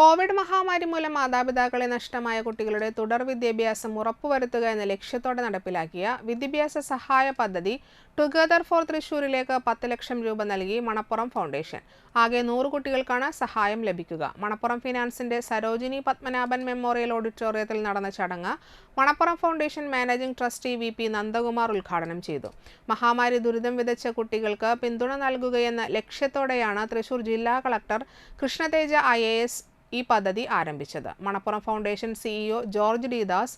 Covid മഹാമാരി മൂലം മാതാപിതാക്കളെ നഷ്ടമായ കുട്ടികളുടെ തുടർ വിദ്യാഭ്യാസം ഉറപ്പുവരുത്തുക എന്ന ലക്ഷ്യത്തോടെ നടപ്പിലാക്കിയ വിദ്യാഭ്യാസ സഹായ പദ്ധതി ടുഗദർ ഫോർ തൃശൂരിലേക്ക് പത്ത് ലക്ഷം രൂപ നൽകി മണപ്പുറം ഫൗണ്ടേഷൻ. ആകെ നൂറ് കുട്ടികൾക്കാണ് സഹായം ലഭിക്കുക. മണപ്പുറം ഫിനാൻസിന്റെ സരോജിനി പത്മനാഭൻ മെമ്മോറിയൽ ഓഡിറ്റോറിയത്തിൽ നടന്ന ചടങ്ങ് Manappuram foundation managing trustee V P Nandakumar ഉദ്ഘാടനം ചെയ്തു. മഹാമാരി ദുരിതം വിതച്ച കുട്ടികൾക്ക് പിന്തുണ നൽകുകയെന്ന ലക്ഷ്യത്തോടെയാണ് തൃശൂർ ജില്ലാ കളക്ടർ കൃഷ്ണതേജ ഐ ഈ പദ്ധതി ആരംഭിച്ചത്. Manappuram foundation CEO George D Das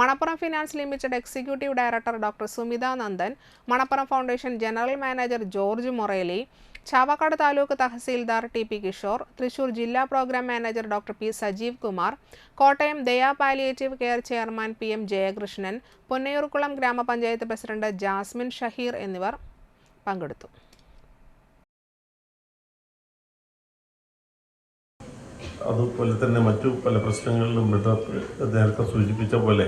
Manappuram finance limited executive director doctor Sumitha Nandan Manappuram foundation general manager George Moreli Chavakkad taluk tahsildar T P Kishore Thrissur ജില്ലാ programme manager doctor P Sajeev Kumar Kottayam Daya palliative care chairman P M Jayakrishnan Ponnayurkulam ഗ്രാമപഞ്ചായത്ത് president Jasmine Shaheer എന്നിവർ പങ്കെടുത്തു. അതുപോലെ തന്നെ മറ്റു പല പ്രശ്നങ്ങളിലും നേരത്തെ സൂചിപ്പിച്ച പോലെ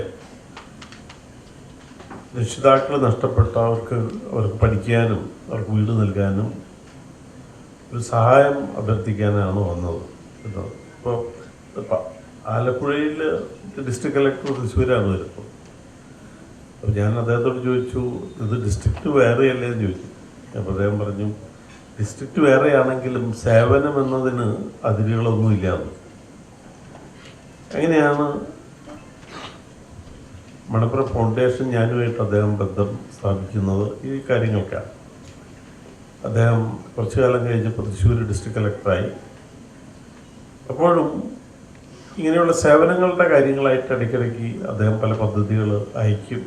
രക്ഷിതാക്കൾ നഷ്ടപ്പെട്ടവർക്ക് അവർക്ക് പഠിക്കാനും അവർക്ക് വീട് നൽകാനും ഒരു സഹായം അഭ്യർത്ഥിക്കാനാണ് വന്നത് കേട്ടോ. ഇപ്പോൾ ആലപ്പുഴയിൽ ഡിസ്ട്രിക്ട് കളക്ടർ തൃശ്ശൂരാണ് വരുന്നത്. അപ്പോൾ ഞാൻ അദ്ദേഹത്തോട് ചോദിച്ചു ഇത് ഡിസ്ട്രിക്റ്റ് വേറെയല്ലേ? എന്ന് ചോദിച്ചു. അപ്പോൾ അദ്ദേഹം പറഞ്ഞു ഡിസ്ട്രിക്റ്റ് വേറെയാണെങ്കിലും സേവനം എന്നതിന് അതിരുകളൊന്നുമില്ല എങ്ങനെയാണ്? മണപ്പുറം ഫൗണ്ടേഷൻ ഞാനുമായിട്ട് അദ്ദേഹം ബന്ധം സ്ഥാപിക്കുന്നത് ഈ കാര്യങ്ങൾക്കാണ്. അദ്ദേഹം കുറച്ചു കാലം കഴിഞ്ഞപ്പോൾ തൃശ്ശൂർ ഡിസ്ട്രിക്ട് കളക്ടറായി അപ്പോഴും ഇങ്ങനെയുള്ള സേവനങ്ങളുടെ കാര്യങ്ങളായിട്ട് ഇടയ്ക്കിടയ്ക്ക് അദ്ദേഹം പല പദ്ധതികൾ അയക്കും.